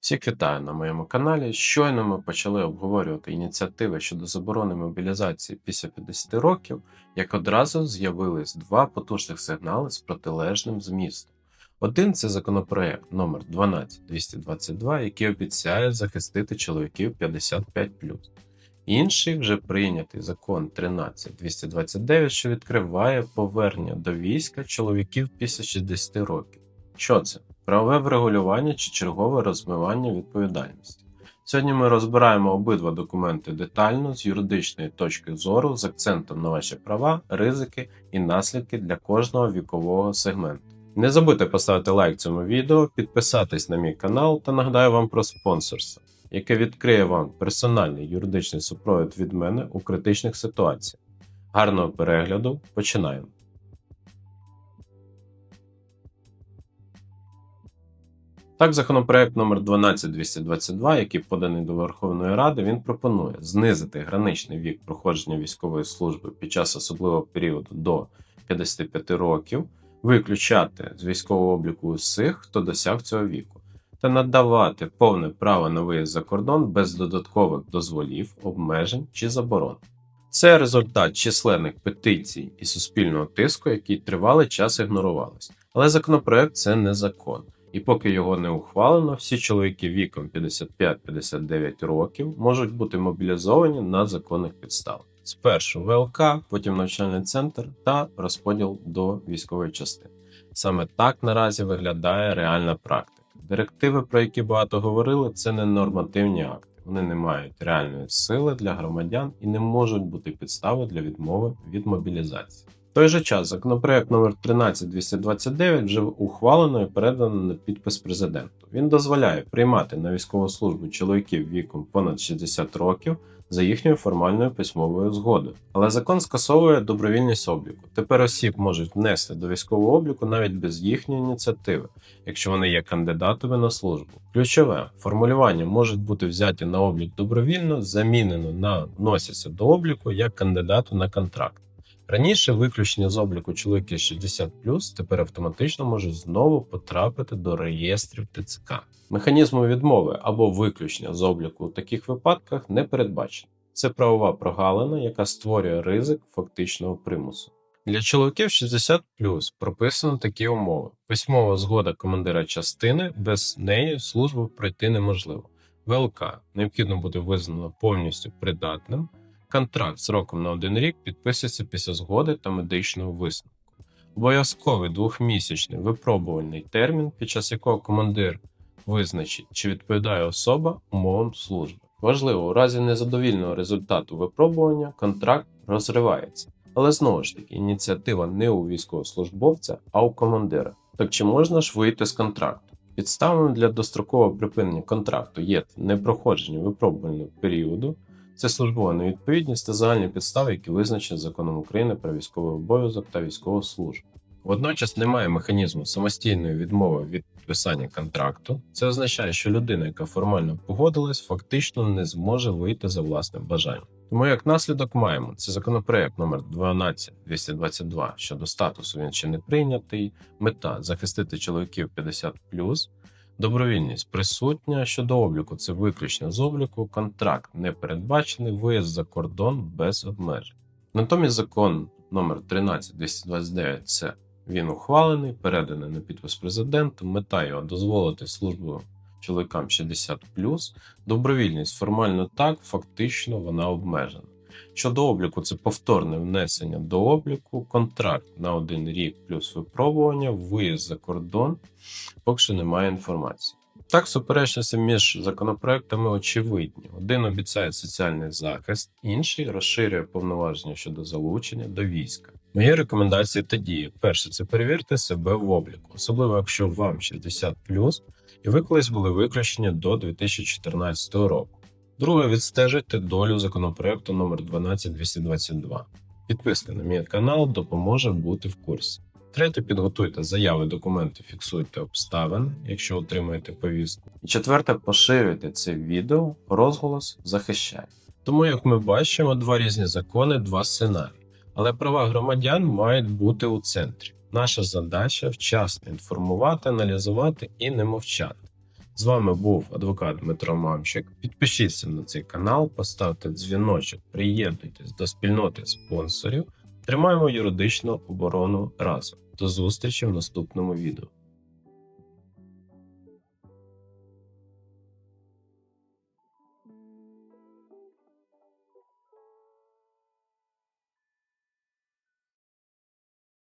Всіх вітаю на моєму каналі. Щойно ми почали обговорювати ініціативи щодо заборони мобілізації після 50 років, як одразу з'явились два потужних сигнали з протилежним змістом. Один це законопроект номер 12222, який обіцяє захистити чоловіків 55 Інший вже прийнятий закон 13229, що відкриває повернення до війська чоловіків після 60 років. Що це? Правове врегулювання чи чергове розмивання відповідальності. Сьогодні ми розбираємо обидва документи детально з юридичної точки зору з акцентом на ваші права, ризики і наслідки для кожного вікового сегменту. Не забудьте поставити лайк цьому відео, підписатись на мій канал та нагадаю вам про спонсорство, яке відкриє вам персональний юридичний супровід від мене у критичних ситуаціях. Гарного перегляду, починаємо. Так, законопроект номер 12222, який поданий до Верховної Ради, він пропонує знизити граничний вік проходження військової служби під час особливого періоду до 55 років, виключати з військового обліку усіх, хто досяг цього віку, та надавати повне право на виїзд за кордон без додаткових дозволів, обмежень чи заборон. Це результат численних петицій і суспільного тиску, який тривалий час ігнорувалися. Але законопроект це не закон. І поки його не ухвалено, всі чоловіки віком 55-59 років можуть бути мобілізовані на законних підставах. Спершу ВЛК, потім навчальний центр та розподіл до військової частини. Саме так наразі виглядає реальна практика. Директиви, про які багато говорили, це не нормативні акти. Вони не мають реальної сили для громадян і не можуть бути підставою для відмови від мобілізації. Той же час законопроект номер 13229 вже ухвалено і передано на підпис президенту. Він дозволяє приймати на військову службу чоловіків віком понад 60 років за їхньою формальною письмовою згодою. Але закон скасовує добровільність обліку. Тепер осіб можуть внести до військового обліку навіть без їхньої ініціативи, якщо вони є кандидатами на службу. Ключове формулювання можуть бути взяті на облік добровільно, замінено на вносяться до обліку як кандидату на контракт. Раніше виключення з обліку чоловіків 60 тепер автоматично можуть знову потрапити до реєстрів ТЦК. Механізму відмови або виключення з обліку у таких випадках не передбачено. Це правова прогалина, яка створює ризик фактичного примусу. Для чоловіків 60 прописано такі умови: письмова згода командира частини, без неї службу пройти неможливо. ВЛК необхідно буде визнано повністю придатним. Контракт сроком на один рік підписується після згоди та медичного висновку. Обов'язковий двохмісячний випробувальний термін, під час якого командир визначить, чи відповідає особа умовам служби. Важливо, у разі незадовільного результату випробування контракт розривається. Але знову ж таки, ініціатива не у військовослужбовця, а у командира. Так чи можна ж вийти з контракту? Підставами для дострокового припинення контракту є непроходження випробувального періоду. Це службова невідповідність та загальні підстави, які визначені законом України про військовий обов'язок та військову службу. Водночас немає механізму самостійної відмови від підписання контракту. Це означає, що людина, яка формально погодилась, фактично не зможе вийти за власним бажанням. Тому як наслідок маємо це законопроект номер 12222 щодо статусу він ще не прийнятий. Мета захистити чоловіків 50+, Добровільність присутня щодо обліку це виключно з обліку, контракт не передбачений, виїзд за кордон без обмежень. Натомість закон номер 13229 це він ухвалений, переданий на підпис президенту. Мета його дозволити службу чоловікам 60 Добровільність формально так, фактично вона обмежена. Щодо обліку, це повторне внесення до обліку, контракт на один рік плюс випробування, виїзд за кордон, поки що немає інформації. Так, суперечності між законопроектами очевидні. Один обіцяє соціальний захист, інший розширює повноваження щодо залучення до війська. Мої рекомендації та дії. Перше, це перевірте себе в обліку, особливо якщо вам 60 і ви колись були виключені до 2014 року. Друге, відстежити долю законопроекту номер 12222. Підписка на мій канал допоможе бути в курсі. Третє, підготуйте заяви, документи, фіксуйте обставини, якщо отримаєте повістку. І четверте, поширюйте це відео, розголос захищає. Тому, як ми бачимо, два різні закони, два сценарії. Але права громадян мають бути у центрі. Наша задача вчасно інформувати, аналізувати і не мовчати. З вами був адвокат Дмитро Мамчик. Підпишіться на цей канал, поставте дзвіночок, приєднуйтесь до спільноти спонсорів. Тримаємо юридичну оборону разом. До зустрічі в наступному відео.